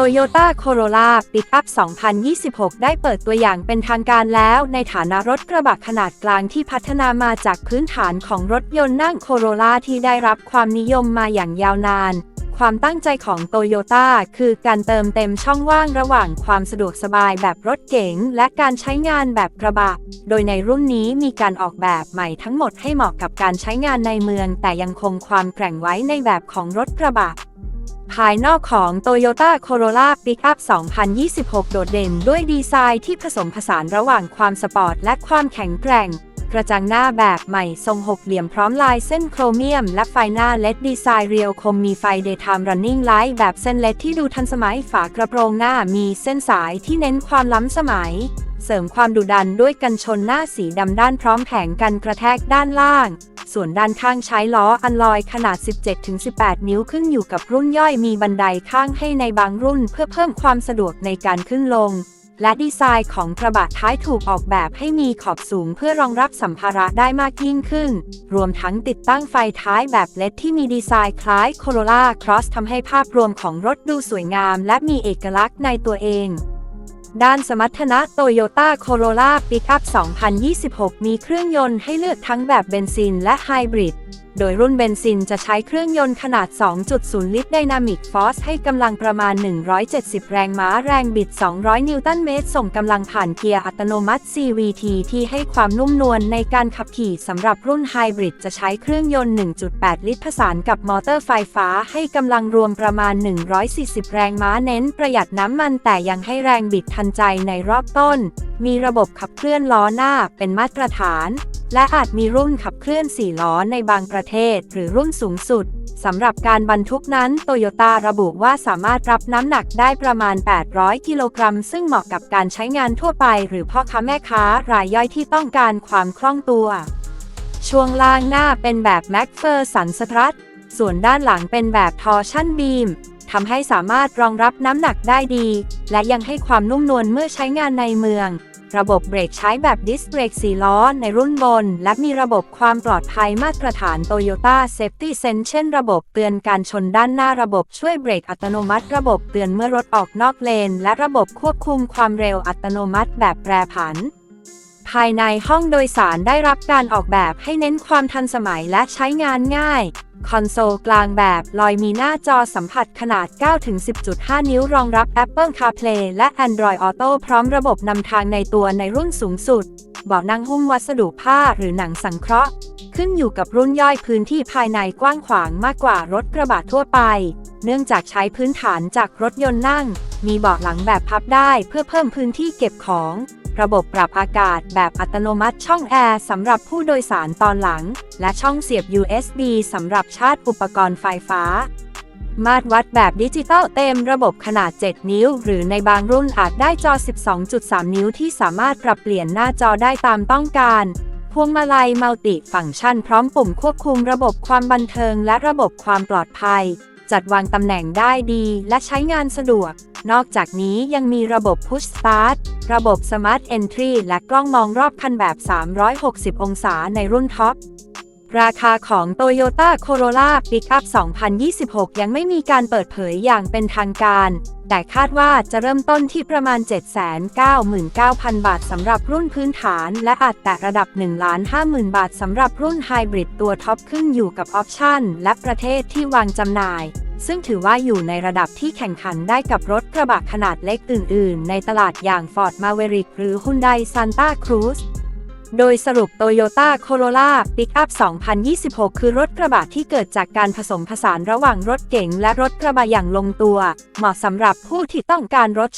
Toyota Corolla Pickup 2026 ได้เปิดตัวอย่างเป็นทางการแล้วในฐานะรถกระบะขนาดกลางที่พัฒนามาจากพื้นฐานของรถยนต์นั่ง Corolla ที่ได้รับความนิยมมาอย่างยาวนาน ความตั้งใจของ Toyota คือการเติมเต็มช่องว่างระหว่างความสะดวกสบายแบบรถเก๋งและการใช้งานแบบกระบะ โดยในรุ่นนี้มีการออกแบบใหม่ทั้งหมดให้เหมาะกับการใช้งานในเมือง แต่ยังคงความแกร่งไว้ในแบบของรถกระบะ ภายนอกของ Toyota Corolla Pickup 2026 โดดเด่นด้วยดีไซน์ที่ผสมผสานระหว่างความสปอร์ตและความแข็งแกร่ง กระจังหน้าแบบใหม่ทรงหกเหลี่ยมพร้อมลายเส้นโครเมียม และไฟหน้าเลดดีไซน์เรียวคมมีไฟ Daytime Running Light แบบเส้นเลดที่ดูทันสมัยฝากระโปรงหน้ามีเส้นสายที่เน้นความล้ำสมัย เสริมความดุดันด้วยกันชนหน้าสีดำด้านพร้อมแผงกันกระแทกด้านล่าง ส่วนด้านข้างใช้ล้ออันลอยขนาด 17-18 นิ้วขึ้นอยู่กับรุ่นย่อยมีบันไดข้างให้ในบางรุ่นเพื่อเพิ่มความสะดวกในการขึ้นลง และดีไซน์ของกระบะท้ายถูกออกแบบให้มีขอบสูงเพื่อรองรับสัมภาระได้มากยิ่งขึ้น รวมทั้งติดตั้งไฟท้ายแบบเลดที่มีดีไซน์คล้าย Corolla Cross ทำให้ภาพรวมของรถดูสวยงาม และมีเอกลักษณ์ในตัวเอง ด้านสมรรถนะ Toyota Corolla Pickup 2026 มีเครื่องยนต์ให้เลือกทั้งแบบเบนซินและไฮบริด โดยรุ่นเบนซินจะใช้เครื่องยนต์ขนาด 2.0 ลิตร Dynamic Force ให้กำลังประมาณ 170 แรงม้าแรงบิด 200 นิวตันเมตร ส่งกำลังผ่านเกียร์อัตโนมัติ CVT ที่ให้ความนุ่มนวลในการขับขี่สำหรับรุ่นไฮบริดจะใช้เครื่องยนต์ 1.8 ลิตรผสานกับมอเตอร์ไฟฟ้าให้กำลังรวมประมาณ 140 แรงม้าเน้นประหยัดน้ำมันแต่ยังให้แรงบิดทันใจในรอบต้น มีระบบขับเคลื่อนล้อหน้าเป็นมาตรฐาน และอาจมีรุ่นขับเคลื่อน 4 ล้อในบางประเทศ หรือรุ่นสูงสุด สำหรับการบรรทุกนั้นโตโยต้าระบุว่าสามารถรับน้ำหนักได้ประมาณ 800 กิโลกรัม ซึ่งเหมาะกับการใช้งานทั่วไป หรือพ่อค้าแม่ค้ารายย่อยที่ต้องการความคล่องตัว ช่วงล่างหน้าเป็นแบบแม็กเฟอร์สันสตรัทส่วนด้านหลังเป็นแบบทอร์ชั่นบีม ทำให้สามารถรองรับน้ำหนักได้ดี และยังให้ความนุ่มนวลเมื่อใช้งานในเมือง ระบบเบรกใช้แบบดิสเบรก4ล้อในรุ่นบน และมีระบบความปลอดภัยมาตรฐาน Toyota Safety Sense เช่นระบบเตือนการชนด้านหน้าระบบช่วยเบรกอัตโนมัติ ระบบเตือนเมื่อรถออกนอกเลน และระบบควบคุมความเร็วอัตโนมัติแบบแปรผันภายในห้องโดยสารได้รับการออกแบบให้เน้นความทันสมัยและใช้งานง่าย คอนโซลกลางแบบลอยมีหน้าจอสัมผัสขนาด 9-10.5 นิ้วรองรับ Apple CarPlay และ Android Auto พร้อมระบบนำทางในตัวในรุ่นสูงสุด เบาะนั่งหุ้มวัสดุผ้าหรือหนังสังเคราะห์ ขึ้นอยู่กับรุ่นย่อยพื้นที่ภายในกว้างขวางมากกว่ารถกระบะทั่วไป เนื่องจากใช้พื้นฐานจากรถยนต์นั่ง มีเบาะหลังแบบพับได้เพื่อเพิ่มพื้นที่เก็บของ ระบบปรับอากาศแบบอัตโนมัติช่องแอร์สำหรับผู้โดยสารตอนหลัง และช่องเสียบ USB สำหรับชาร์จอุปกรณ์ไฟฟ้า มาตรวัดแบบดิจิตอลเต็มระบบขนาด 7 นิ้ว หรือในบางรุ่นอาจได้จอ 12.3 นิ้วที่สามารถปรับเปลี่ยนหน้าจอได้ตามต้องการ พวงมาลัยมัลติฟังก์ชันพร้อมปุ่มควบคุมระบบความบันเทิงและระบบความปลอดภัย จัดวางตำแหน่งได้ดีและใช้งานสะดวก นอกจากนี้ยังมีระบบ Push Start ระบบ Smart Entry และกล้องมองรอบคันแบบ 360 องศาในรุ่นท็อป ราคาของ Toyota Corolla Pickup 2026 ยังไม่มีการเปิดเผยอย่างเป็นทางการ แต่คาดว่าจะเริ่มต้นที่ประมาณ 799,000 บาทสำหรับรุ่นพื้นฐาน และอาจแตะระดับ 150,000 บาทสำหรับรุ่นไฮบริดตัวท็อปขึ้นอยู่กับออปชั่นและประเทศที่วางจำหน่าย ซึ่งถือว่าอยู่ในระดับที่แข่งขันได้กับรถกระบะขนาดเล็กอื่น ๆ ในตลาดอย่าง Ford Maverick หรือ Hyundai Santa Cruz โดยสรุป Toyota Corolla Pickup 2026 คือรถกระบะที่เกิดจากการผสมผสานระหว่างรถเก๋งและรถกระบะอย่างลงตัว เหมาะสำหรับผู้ที่ต้องการรถ